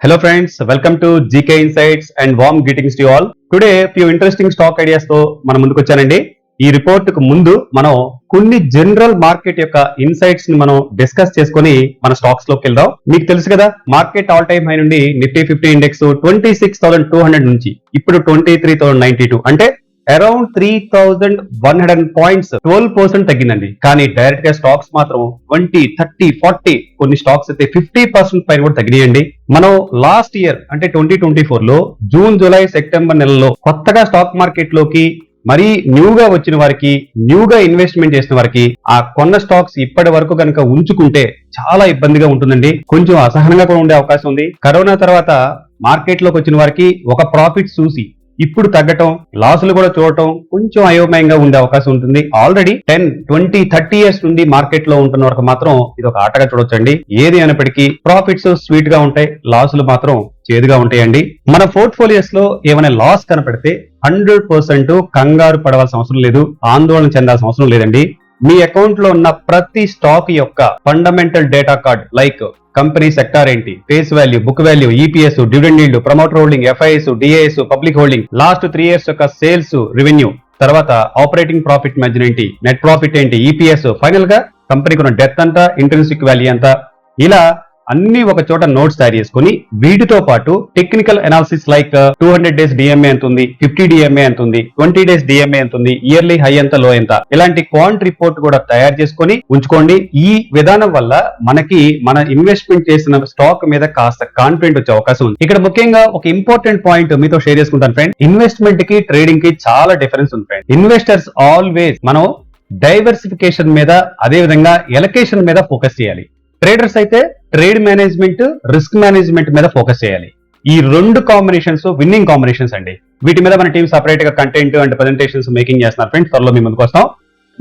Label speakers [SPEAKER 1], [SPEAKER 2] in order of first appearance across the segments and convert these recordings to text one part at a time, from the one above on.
[SPEAKER 1] Hello friends, welcome to GK Insights and warm greetings to you all. Few interesting stock ఐడియాస్తో మన ముందుకు వచ్చానండి. ఈ రిపోర్ట్కు ముందు మనం కొన్ని జనరల్ మార్కెట్ యొక్క ఇన్సైట్స్ని మనం డిస్కస్ చేసుకొని మన స్టాక్స్లోకి వెళ్దాం. మీకు తెలుసు కదా మార్కెట్ ఆల్ టైమ్ హై నుండి Nifty fifty index twenty six thousand two hundred నుంచి ఇప్పుడు twenty three thousand ninety two అంటే around three thousand one hundred points twelve percent తగ్గిందండి. కానీ డైరెక్ట్గా స్టాక్స్ మాత్రం ట్వంటీ థర్టీ ఫార్టీ కొన్ని స్టాక్స్ అయితే ఫిఫ్టీ పర్సెంట్ పైన కూడా తగ్గినాయండి. మనం లాస్ట్ ఇయర్ అంటే ట్వంటీ ట్వంటీ ఫోర్లో జూన్ జూలై సెప్టెంబర్ నెలలో కొత్తగా స్టాక్ మార్కెట్లోకి మరీ న్యూగా వచ్చిన వారికి న్యూగా ఇన్వెస్ట్మెంట్ చేసిన వారికి ఆ కొన్న స్టాక్స్ ఇప్పటి వరకు కనుక ఉంచుకుంటే చాలా ఇబ్బందిగా ఉంటుందండి. కొంచెం అసహనంగా కూడా ఉండే అవకాశం ఉంది. కరోనా తర్వాత మార్కెట్లోకి వచ్చిన వారికి ఒక ప్రాఫిట్ చూసి ఇప్పుడు తగ్గటం లాసులు కూడా చూడటం కొంచెం అయోమయంగా ఉండే అవకాశం ఉంటుంది. Already ten twenty thirty years నుండి మార్కెట్లో ఉంటున్న వరకు మాత్రం ఇది ఒక ఆటగా చూడొచ్చండి. ఏది అయినప్పటికీ ప్రాఫిట్స్ స్వీట్గా ఉంటాయి లాసులు మాత్రం చేదుగా ఉంటాయండి. మన పోర్ట్ఫోలియోస్లో ఏమైనా లాస్ కనపడితే హండ్రెడ్ పర్సెంట్ కంగారు పడవలసిన అవసరం లేదు ఆందోళన చెందాల్సిన అవసరం లేదండి. మీ అకౌంట్లో ఉన్న ప్రతి స్టాక్ యొక్క fundamental data card like company sector ఏంటి? Face value book value EPS dividend yield promoter holding FIs DIs public holding last three years యొక్క సేల్స్ రెవెన్యూ తర్వాత ఆపరేటింగ్ ప్రాఫిట్ మధ్యన ఏంటి? నెట్ ప్రాఫిట్ ఏంటి? ఈపీఎస్ ఫైనల్గా కంపెనీకి ఉన్న డెత్ అంతా ఇంట్రెన్సిక్ వాల్యూ అంతా. ఇలా అన్ని ఒక చోట నోట్స్ తయారు చేసుకుని వీటితో పాటు technical analysis like two hundred days DMA ఎంత ఉంది? ఫిఫ్టీ డిఎంఏ ఎంత ఉంది? ట్వంటీ డేస్ డిఎంఏ ఎంత ఉంది? ఇయర్లీ హై ఎంత లో ఎంత? ఇలాంటి క్వాంట్ రిపోర్ట్ కూడా తయారు చేసుకొని ఉంచుకోండి. ఈ విధానం వల్ల మనకి మన ఇన్వెస్ట్మెంట్ చేసిన స్టాక్ మీద కాస్త కాన్ఫిడెంట్ వచ్చే అవకాశం ఉంది. ఇక్కడ ముఖ్యంగా ఒక ఇంపార్టెంట్ పాయింట్ మీతో షేర్ చేసుకుంటాను ఫ్రెండ్ ఇన్వెస్ట్మెంట్కి ట్రేడింగ్కి చాలా డిఫరెన్స్ ఉంది ఫ్రెండ్ ఇన్వెస్టర్స్ ఆల్వేస్ మనం డైవర్సిఫికేషన్ మీద అదే విధంగా ఎలకేషన్ మీద ఫోకస్ చేయాలి. ట్రేడర్స్ అయితే ట్రేడ్ మేనేజ్మెంట్ రిస్క్ మేనేజ్మెంట్ మీద ఫోకస్ చేయాలి. ఈ రెండు కాంబినేషన్స్ విన్నింగ్ కాంబినేషన్స్ అండి. వీటి మీద మన టీం సపరేట్గా కంటెంట్ అండ్ ప్రెజెంటేషన్స్ మేకింగ్ చేస్తున్నారు ఫ్రెండ్స్ త్వరలో మీ ముందుకు వస్తాం.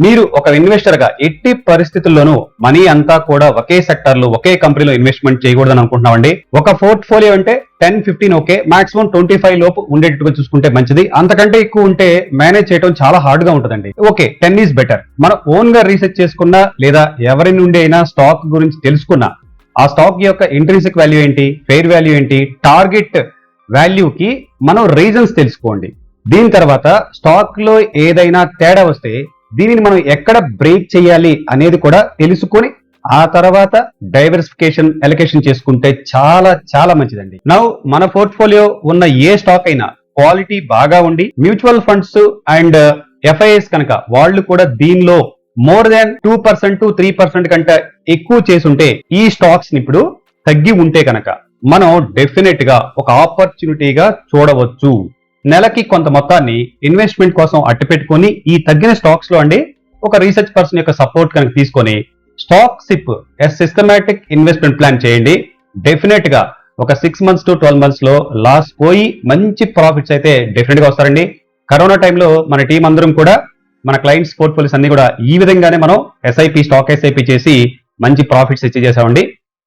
[SPEAKER 1] మీరు ఒక ఇన్వెస్టర్గా ఎట్టి పరిస్థితుల్లోనూ మనీ అంతా కూడా ఒకే సెక్టర్లో ఒకే కంపెనీలో ఇన్వెస్ట్మెంట్ చేయకూడదని అనుకుంటున్నామండి. ఒక పోర్ట్ఫోలియో అంటే ten fifteen okay maximum twenty five లోపు ఉండేటట్టుగా చూసుకుంటే మంచిది. అంతకంటే ఎక్కువ ఉంటే మేనేజ్ చేయడం చాలా హార్డ్గా ఉంటుందండి. ఓకే టెన్ ఈజ్ బెటర్ మనం ఓన్గా రీసెర్చ్ చేసుకున్నా లేదా ఎవరి నుండి అయినా స్టాక్ గురించి తెలుసుకున్నా ఆ స్టాక్ యొక్క ఇంట్రెన్సిక్ వాల్యూ ఏంటి? ఫెయిర్ వాల్యూ ఏంటి? టార్గెట్ వాల్యూకి మనం రీజన్స్ తెలుసుకోండి. దీని తర్వాత స్టాక్లో ఏదైనా తేడా వస్తే దీనిని మనం ఎక్కడ బ్రేక్ చేయాలి అనేది కూడా తెలుసుకొని ఆ తర్వాత డైవర్సిఫికేషన్ ఎలకేషన్ చేసుకుంటే చాలా చాలా మంచిదండి. నౌ మన పోర్ట్ఫోలియో ఉన్న ఏ స్టాక్ అయినా క్వాలిటీ బాగా ఉండి మ్యూచువల్ ఫండ్స్ అండ్ ఎఫ్ఐఎస్ కనుక వాళ్ళు కూడా దీనిలో more than two percent to three percent కంటే ఎక్కువ చేసుంటే ఈ స్టాక్స్ని ఇప్పుడు తగ్గి ఉంటే కనుక మనం డెఫినెట్గా ఒక ఆపర్చునిటీగా చూడవచ్చు. నెలకి కొంత మొత్తాన్ని ఇన్వెస్ట్మెంట్ కోసం అట్టపెట్టుకొని ఈ తగ్గిన స్టాక్స్లో అండి ఒక రీసెర్చ్ పర్సన్ యొక్క సపోర్ట్ కనుక తీసుకొని stock SIP S systematic investment plan చేయండి. డెఫినెట్గా ఒక సిక్స్ మంత్స్ టు ట్వెల్వ్ మంత్స్లో లాస్ పోయి మంచి ప్రాఫిట్స్ అయితే డెఫినెట్గా వస్తారండి. కరోనా టైంలో మన టీం అందరం కూడా మన క్లయింట్స్ పోర్ట్ఫోలియోస్ అన్ని కూడా ఈ విధంగానే మనం ఎస్ఐపి స్టాక్ ఎస్ఐపి చేసి మంచి ప్రాఫిట్స్ ఇచ్చి చేసామండి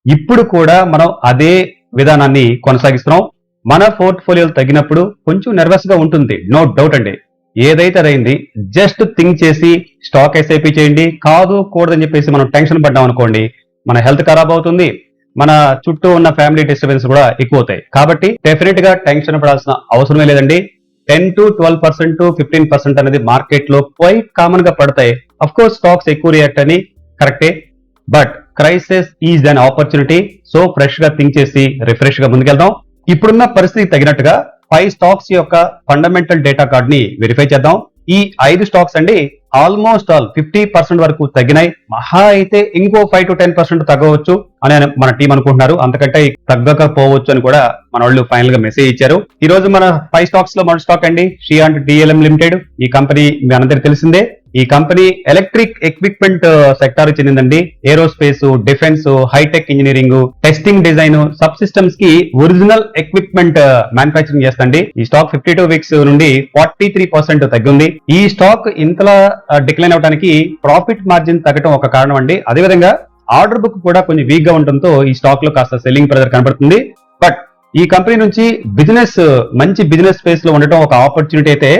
[SPEAKER 1] ఇప్పుడు కూడా మనం అదే విధానాన్ని కొనసాగిస్తున్నాం. మన పోర్ట్ఫోలియోలు తగ్గినప్పుడు కొంచెం నర్వస్గా ఉంటుంది నో డౌట్ అండి. ఏదైతే అయింది జస్ట్ థింక్ చేసి స్టాక్ ఎస్ఐపి చేయండి. కాదు కూడదని చెప్పేసి మనం టెన్షన్ పడ్డాం అనుకోండి మన హెల్త్ ఖరాబ్ అవుతుంది మన చుట్టూ ఉన్న ఫ్యామిలీ డిస్టర్బెన్స్ కూడా ఎక్కువ అవుతాయి. కాబట్టి డెఫినెట్గా టెన్షన్ పడాల్సిన అవసరమే లేదండి. Ten to twelve percent to fifteen percent అనేది మార్కెట్లో క్వైట్ కామన్గా పడతాయి. అఫ్ కోర్స్ స్టాక్స్ ఎక్కువ రియాక్ట్ అని కరెక్టే but crisis is an opportunity so ఫ్రెష్గా థింక్ చేసి రిఫ్రెష్గా ముందుకెళ్దాం. ఇప్పుడున్న పరిస్థితి తగినట్టుగా ఫైవ్ స్టాక్స్ యొక్క ఫండమెంటల్ డేటా కార్డ్ని వెరిఫై చేద్దాం. ఈ ఐదు స్టాక్స్ అండి ఆల్మోస్ట్ ఆల్ ఫిఫ్టీ పర్సెంట్ వరకు తగ్గినాయి. మహా అయితే ఇంకో ఫైవ్ టు టెన్ పర్సెంట్ తగ్గవచ్చు అని మన టీం అనుకుంటున్నారు. అంతకంటే తగ్గకపోవచ్చు అని కూడా మన వాళ్ళు ఫైనల్గా మెసేజ్ ఇచ్చారు. ఈ రోజు మన ఫైవ్ స్టాక్స్లో మన స్టాక్ అండి షియాంట్ డిఎల్ఎం లిమిటెడ్. ఈ కంపెనీ మీ అందరికి తెలిసిందే. ఈ company electric equipment sector చెందిందండి. Aerospace defence hi-tech engineering testing design sub సిస్టమ్స్కి original equipment manufacturing చేస్తండి ఈ స్టాక్ ఫిఫ్టీ టూ వీక్స్ నుండి ఫార్టీ త్రీ పర్సెంట్ తగ్గింది. ఈ స్టాక్ ఇంతలా డిక్లైన్ అవడానికి ప్రాఫిట్ మార్జిన్ తగ్గడం ఒక కారణం అండి అదేవిధంగా ఆర్డర్ బుక్ కూడా కొంచెం వీక్గా ఉండటంతో ఈ స్టాక్లో కాస్త సెల్లింగ్ ప్రెజర్ కనబడుతుంది. బట్ ఈ కంపెనీ నుంచి బిజినెస్ మంచి బిజినెస్ స్పేస్లో ఉండటం ఒక ఆపర్చునిటీ అయితే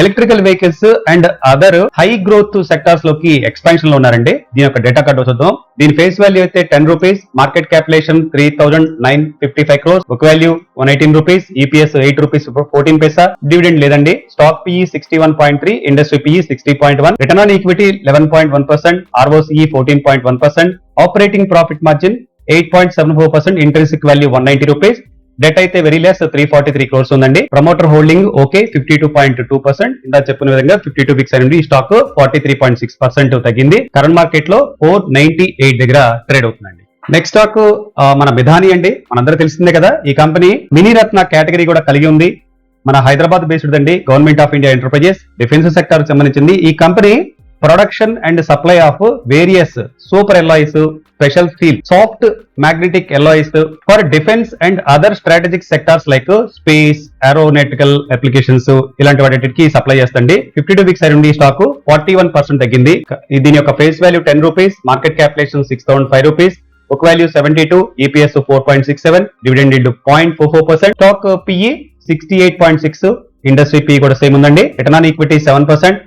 [SPEAKER 1] electrical vehicles and other high growth సెక్టార్స్లోకి ఎక్స్పాన్షన్లో ఉన్నారండి. దీని యొక్క డేటా కార్డ్ చూద్దాం. దీని ఫేస్ వాల్యూ అయితే ten rupees market capitation three thousand nine fifty five crores book value one eighteen rupees EPS eight rupees fourteen paisa dividend లేదండి. Stock PE sixty one point three industry PE sixty point one return on equity eleven point one percent ROCE fourteen point one percent operating profit margin eight point seven four percent intrinsic value one ninety rupees debt అయితే very less three forty three crores ఉందండి. Promoter holding okay fifty two point two percent ఇందా చెప్పిన విధంగా fifty two weeks అనేది stock forty three point six percent తగ్గింది. Current మార్కెట్లో four ninety eight దగ్గర trade అవుతుందండి. నెక్స్ట్ స్టాక్ మన మిధాని అండి. మనందరూ తెలిసిందే కదా ఈ కంపెనీ మినీ రత్న కేటగిరీ కూడా కలిగి ఉంది. మన హైదరాబాద్ బేస్డ్ అండి government of India enterprises defence sector సంబంధించింది. ఈ company production and supply of various super alloys special steel soft magnetic alloys for defence and other strategic sectors like space aeronautical applications ఇలాంటి వాటికి supply చేస్తండి. Fifty two weeks అయింది stock forty one percent తగ్గింది. దీని యొక్క face value ten rupees market capitation six thousand five rupees book value seventy two EPS four point six seven dividend into point four four percent stock PE sixty eight point six industry P కూడా same ఉందండి. Return on equity seven percent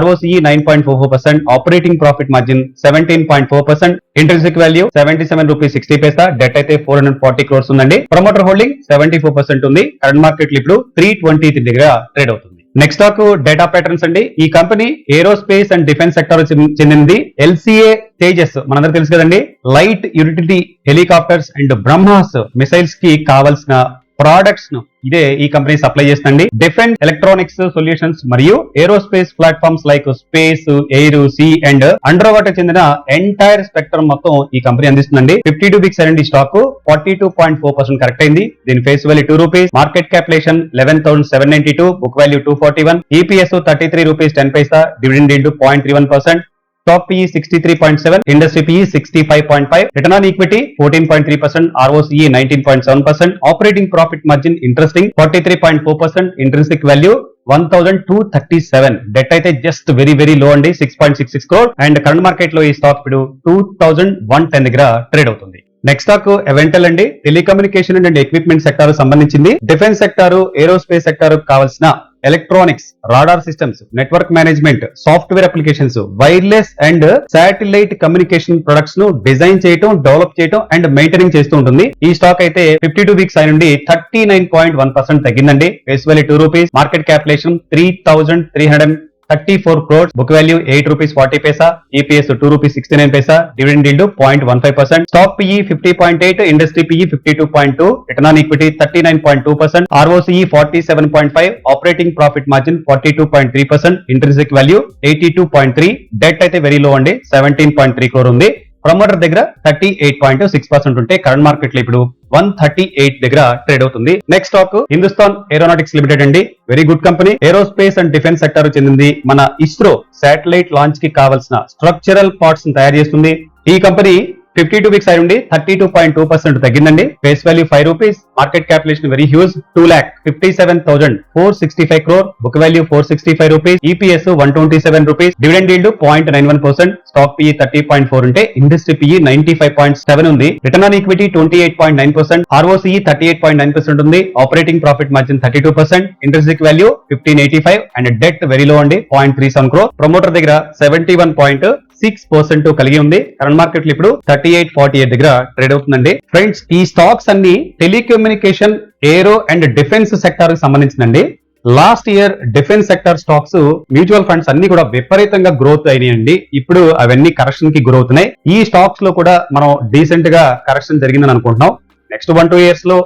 [SPEAKER 1] ROCE 9.44%, operating profit margin 17.4%, intrinsic value 77 rupees sixty paisa debt అయితే 440 క్రోర్స్ ఉందండి. Promoter holding 74% percent ఉంది. Current market ఇప్పుడు three twenty దగ్గర trade అవుతుంది. Next stock data patterns అండి. ఈ company aerospace and defence sector చెందింది. LCA Tejas మనందరూ తెలుసు కదండి. Light utility helicopters and BrahMos మిసైల్స్కి కావాల్సిన ప్రోడక్ట్స్ను ఇదే ఈ కంపెనీ సప్లై చేస్తుంది. డిఫెన్స్ ఎలక్ట్రానిక్స్ సొల్యూషన్స్ మరియు aerospace platforms like space air sea and under water చెందిన ఎంటైర్ స్పెక్ట్రమ్ మొత్తం ఈ కంపెనీ అందిస్తుందండి. ఫిఫ్టీ టూ బిక్స్ అండి stock forty two point four percent correct అయింది. దీని face value two rupees market capitation eleven thousand seven ninety two book value two forty one EPS thirty three rupees ten paisa dividend into point three one percent top PE sixty three point seven industry PE sixty five point five return on equity fourteen point three percent ROCE nineteen point seven percent operating profit margin interesting forty three point four percent intrinsic value one thousand two thirty seven debt అయితే just very very low అండి six point six six crore and current మార్కెట్లో ఈ stock ఇప్పుడు two thousand one ten దగ్గర trade అవుతుంది. Next stock Avantel అండి telecommunication and equipment sector సంబంధించింది. Defence sector aerospace sector కావాల్సిన electronics radar systems network management software applications wireless and satellite communication ప్రొడక్ట్స్ను design చేయటం develop చేయటం అండ్ మెయింటైనింగ్ చేస్తూ ఉంటుంది. ఈ స్టాక్ అయితే ఫిఫ్టీ టూ వీక్స్ నుండి thirty nine point one percent తగ్గిందండి. Face value two rupees market capitation three thousand three hundred thirty four crores book value eight rupees forty paisa EPS two rupees sixty nine paisa dividend yield point one five percent stock PE fifty point eight industry PE fifty two point two return on equity thirty nine point two percent ROCE forty seven point five operating profit margin forty two point three percent intrinsic value eighty two point three debt అయితే very low అండి seventeen point three crore ఉంది. Promoter దగ్గర thirty eight point six percent ఉంటే current మార్కెట్లో ఇప్పుడు one thirty eight దగ్గర trade అవుతుంది. Next stock Hindustan Aeronautics Limited అండి. Very good company aerospace and defence sector చెందింది మన ఇస్రో శాటిలైట్ లాంచ్కి కావాల్సిన స్ట్రక్చరల్ పార్ట్స్ తయారు చేస్తుంది. ఈ కంపెనీ ఫిఫ్టీ టూ వీక్స్ అయి thirty two point two percent తగ్గిందండి. Face value five rupees market capitation very huge two lakh fifty seven thousand four sixty five crore book value four sixty five rupees EPS one twenty seven rupees dividend yield point nine one percent stock PE thirty point four ఉంటే industry PE ninety five point seven ఉంది. Return on equity twenty eight point nine percent ROC thirty eight point nine percent ఉంది. Operating profit margin thirty two percent interest value fifteen eighty five and debt very low అండి point three seven crore promoter దగ్గర seventy one point six percent కలిగి ఉంది. Current market ఇప్పుడు thirty eight forty eight దగ్గర trade అవుతుందండి. Friends ఈ stocks అన్ని telecommunication aero and defence సెక్టార్కి సంబంధించిందండి last year defence sector stocks mutual funds అన్ని కూడా విపరీతంగా గ్రోత్ అయినాయండి. ఇప్పుడు అవన్నీ కరెక్షన్కి గురవుతున్నాయి. ఈ స్టాక్స్లో కూడా మనం డీసెంట్గా కరెక్షన్ జరిగిందని అనుకుంటున్నాం. నెక్స్ట్ వన్ టూ ఇయర్స్లో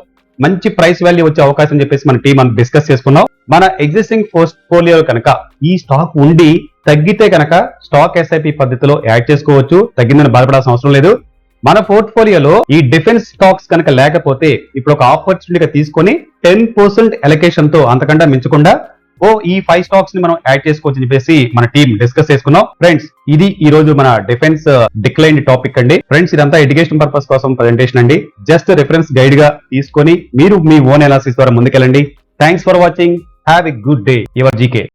[SPEAKER 1] మంచి ప్రైస్ వాల్యూ వచ్చే అవకాశం చెప్పేసి మన టీం మనం డిస్కస్ చేసుకున్నాం. మన ఎగ్జిస్టింగ్ పోర్ట్ఫోలియో కనుక ఈ స్టాక్ ఉండి తగ్గితే కనుక స్టాక్ ఎస్ఐపి పద్ధతిలో యాడ్ చేసుకోవచ్చు. తగ్గిందని బాధపడాల్సిన అవసరం లేదు. మన పోర్ట్ఫోలియోలో ఈ డిఫెన్స్ స్టాక్స్ కనుక లేకపోతే ఇప్పుడు ఒక ఆపర్చునిటీగా తీసుకొని టెన్ పర్సెంట్ ఎలకేషన్తో అంతకంటే మించకుండా ఓ ఈ ఫైవ్ స్టాక్స్ని మనం యాడ్ చేసుకోవచ్చు అని చెప్పేసి మన టీం డిస్కస్ చేసుకున్నాం. ఫ్రెండ్స్ ఇది ఈ రోజు మన డిఫెన్స్ డిక్లైన్ టాపిక్ అండి. ఫ్రెండ్స్ ఇదంతా ఎడ్యుకేషన్ పర్పస్ కోసం ప్రెజెంటేషన్ అండి. జస్ట్ రిఫరెన్స్ గైడ్గా తీసుకొని మీరు మీ ఓన్ ఎనాలిసిస్ ద్వారా ముందుకెళ్ళండి. Thanks for watching have a good day your GK